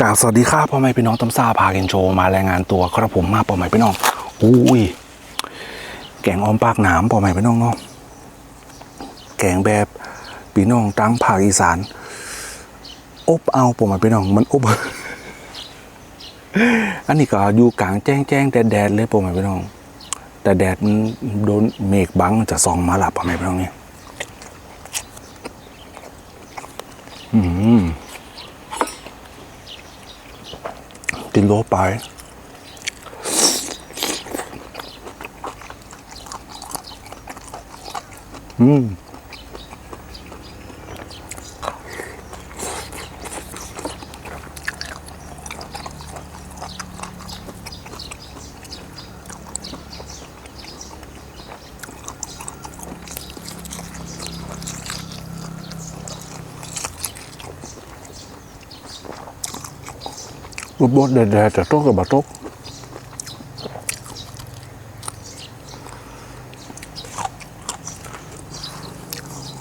กาบสวัสดีครับพ่อแม่พี่น้องตำซาพาเกนโชมาแรายงานตัวครับผมมาพ่อแม่พี่น้องอุ้ยแกงออมปากหนามพ่อแม่พี่น้องเนาะแกงแบบพี่น้องตั้งภาคอีสาน อบเอาพ่อแม่พี่น้องมันอบอันนี้ก็อยู่กลางแจ้งแจ้งแดดแดดเลยพ่อแม่พี่น้อง แต่แดดมันโดนเมฆบังจะส่องมาหลับพ่อแม่พี่น้องเนี่ยอืม กินโลไป อืม บดบดแดดแดดแต่โต๊ะกับบะโต๊ะ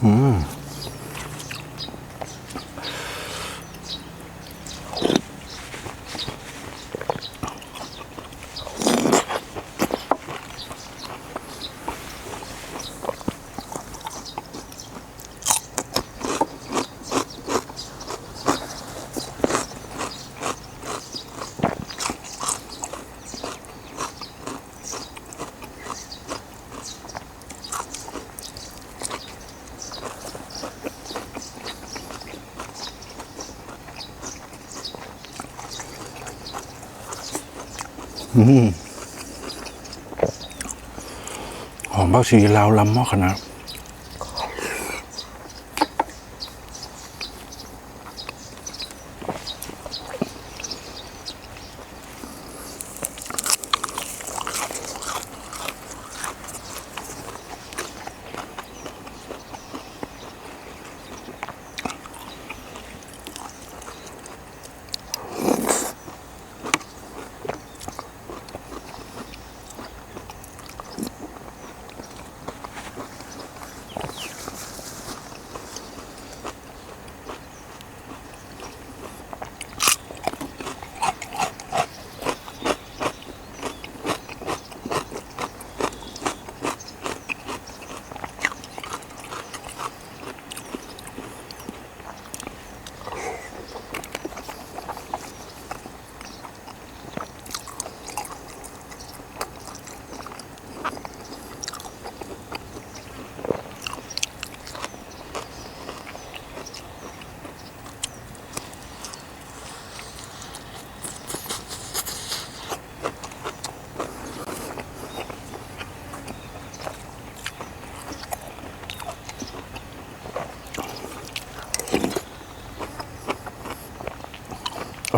อืม หอมผักชีลาวลำหม้อขนาด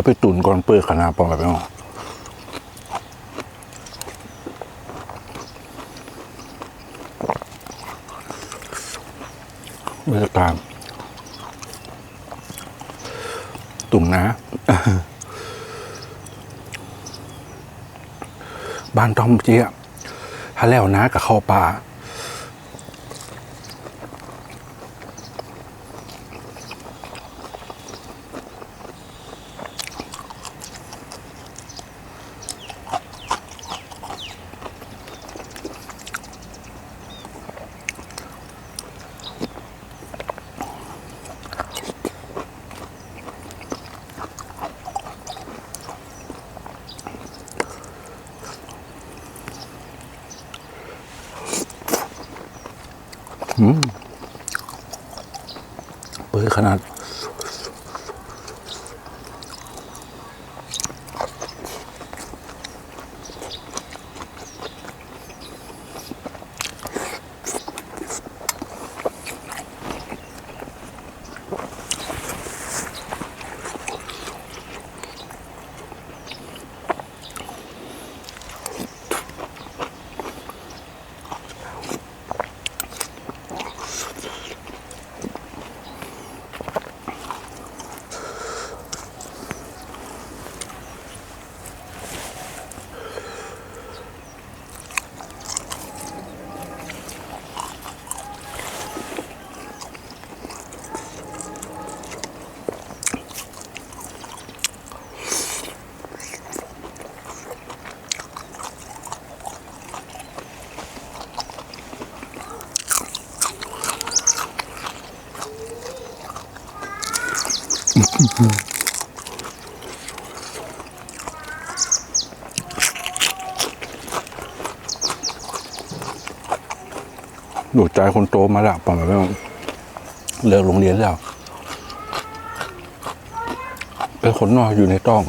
ไปตุนก่อนเปื่อขนาดปองแบบนี้บรรยากาศตุ่มนะ บ้านทอมเจี๊ยถ้าแล้วนะกับเข้าป่า เปื่อยขนาด ดูใจคนโตมาแล้วประมาณว่าเลิกโรงเรียนแล้ว เป็นคนนอกอยู่ในต้อง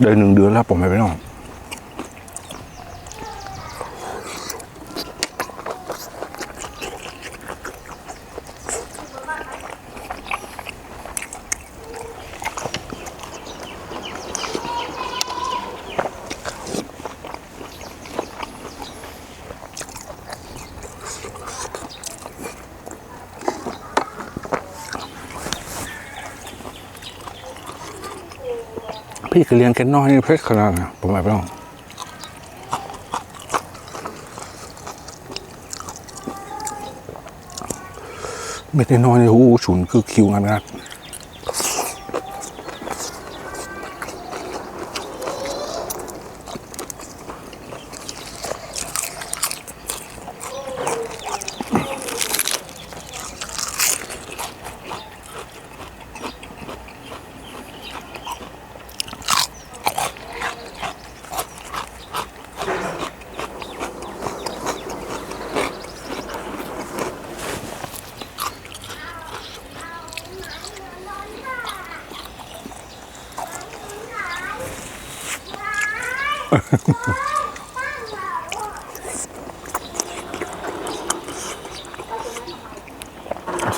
ได้หนึ่งเดือนแล้วผมไม่ไปนอก พี่ก็เรียนแค่น้อยนี่เพชรขนาดนะผมไม่ไปนองไม่ได้น้อยเลยหูฉุนคือคิวงานงัด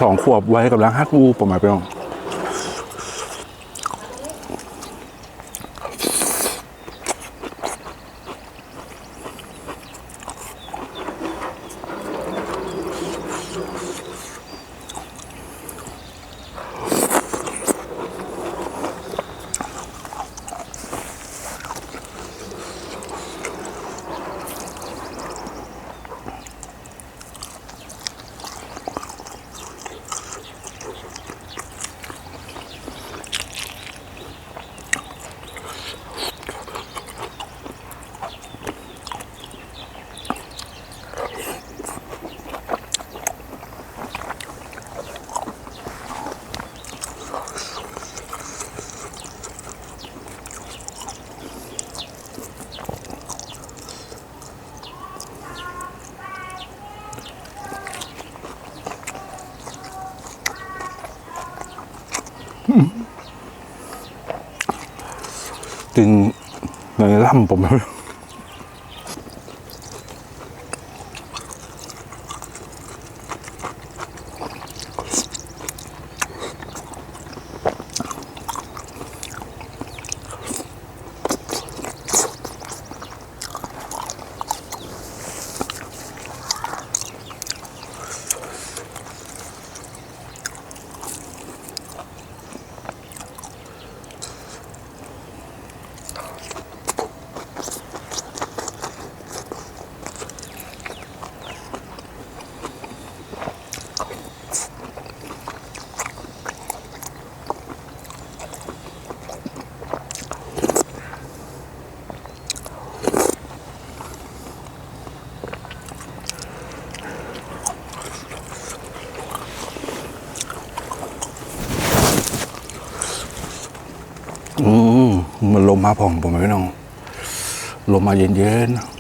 สองขวบไว้กับล้างฮักงูผมไม่ไปนอ กินในล่ำผม มมาผ่องผมไม่น้องลมมาเย็นๆ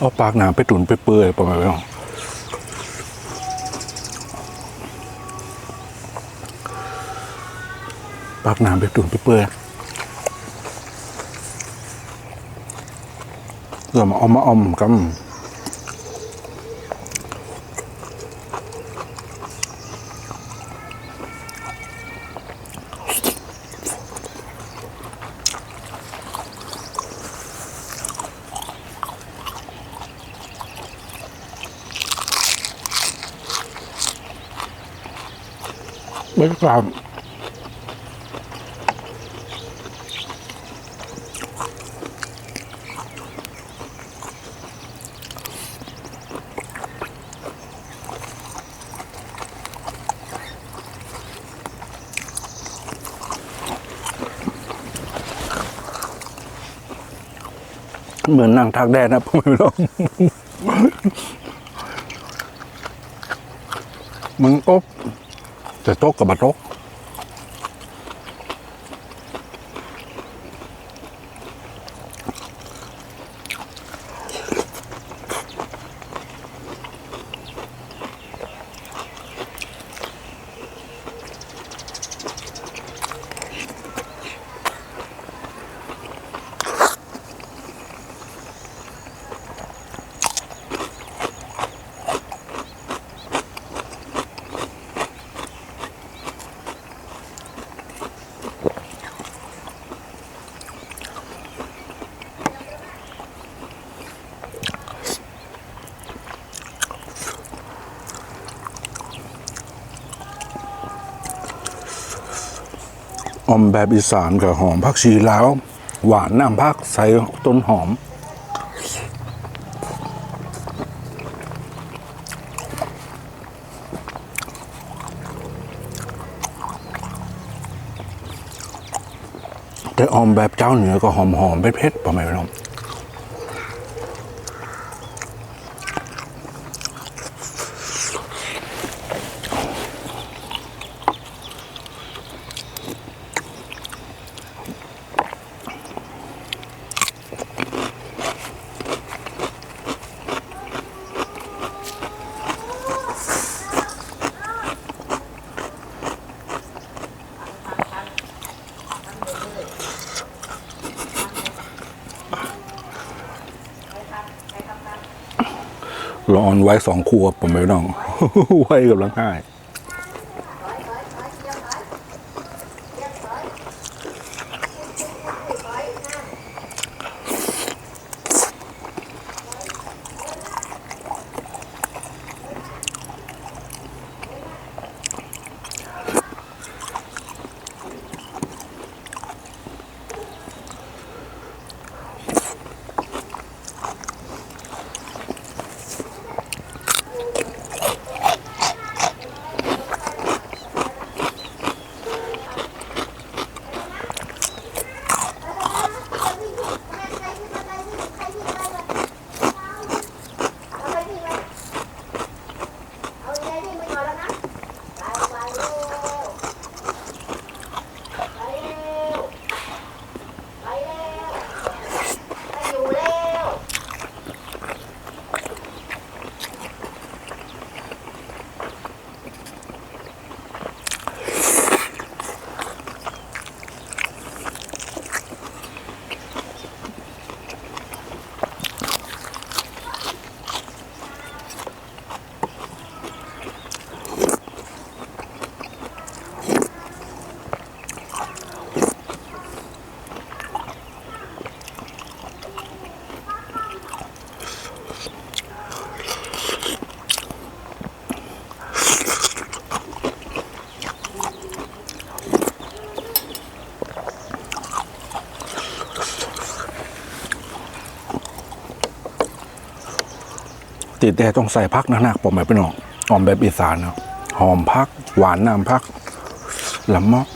เอาปากหนาไปตุนไปเปื่อยประมาณนี้ปากน้ำไปตุนไปเปื่อยเริ่มอมมาอมกัน กล้าเหมือนนั่งทากแดดนะพ่อไม่รู้มันก็ จะตกกับบะตก อมแบบอีสานกับหอมผักชีลาวหวานน้ำผักใส่ต้นหอม แต่ออมแบบเจ้าเหนือก็หอมหอมๆเผ็ดๆประมาณนั้น ร้อนไว้สองครัวผมไม่ต้องไว้กับลังไห้ แต่ต้องใส่พักหนักๆผมไม่เป็นหรอกหอมแบบอีสานเนาะหอมพัก หวานน้ำพักลำมอก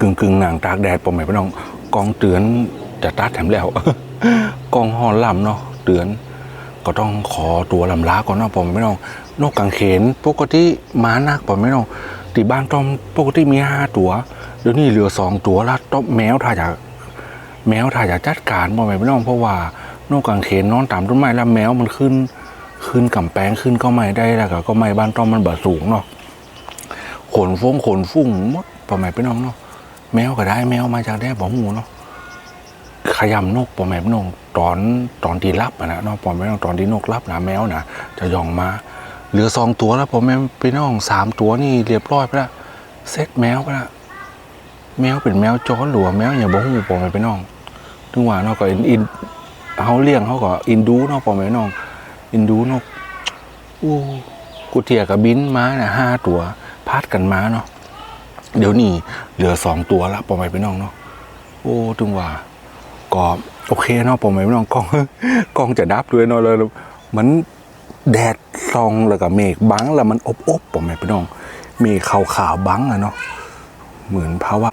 กึ่งกึ่งๆหนังตากแดดผมไม่เป็นหรอกกองเตือนจะตัดแถมแล้วกองหอนลำเนาะเตือน ก็ต้องขอตัวลำลาก่อนนะผมไม่ต้องนกกังเขนปกติม้านักผมไม่ต้องตีบ้านต้อมปกติมีห้าตัวเดี๋ยวนี้เหลือสองตัวแล้วต้อมแมวถ้าอยากแมวถ้าอยากจัดการบ่แม่น้องเพราะว่านกกางเขนนอนตามต้นไม้แล้วแมวมันขึ้น ขึ้นกำแพงขึ้นก็ไม่ได้แล้วก็กไม่บ้านต้อมมันบ่สูงเนาะขนฟงขนฟุ้งหมดป่อแม่พี่น้องเนาะแมวก็ได้แมวมาจากได้บ่หูเนาะ ขยำนกป่อแม่น้องตอนตอนที่รับอะนะนาะป่อแม่นงตอนที่นกรับนะแมวนะจะย่องมาเหลือสองตัวแล้วป่อแม่พี่น้องสามตัวนี่เรียบร้อยไปแล้วเซ็ตแมวไปแล้วแมวเป็นแมวจรหรือว่าแมวอย่าบ่หูป่อแม่พี่น้องถึงว่านาะก็อินอินเขาเลี้ยงเขาก็อินดูนาะป่อแม่น้อง อินดูนกอู้กูเทียกับบินม้าน่ะห้าตัวพาดกันมาเนาะเดี๋ยวนี้เหลือสองตัวละปอมไปพี่น้องเนาะโอ้ถึงว่า ก็โอเคเนาะปอมไปพี่น้องกล้องกล้องจะดับด้วยเนาะเลยเหมือนแดดส่องแล้วก็เมฆบังแล้วมันอบอบปอมไม่น้องเมฆขาวขาวๆบังอะเนาะเหมือนภาวะ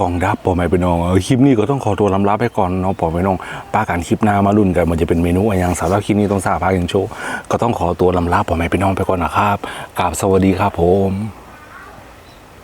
กองดับปอไม่ไปน้องคลิปนี้ก็ต้องขอตัวลำลาไปก่อนเนาะปอไม่น้องป้ากันคลิปหน้ามารุ่นกันมันจะเป็นเมนูอะไรย่างสำหรับคลิปนี้ต้องสาพากินโชว์ก็ต้องขอตัวลำลาปอไม่ไปน้องไปก่อนนะครับกราบสวัสดีครับผม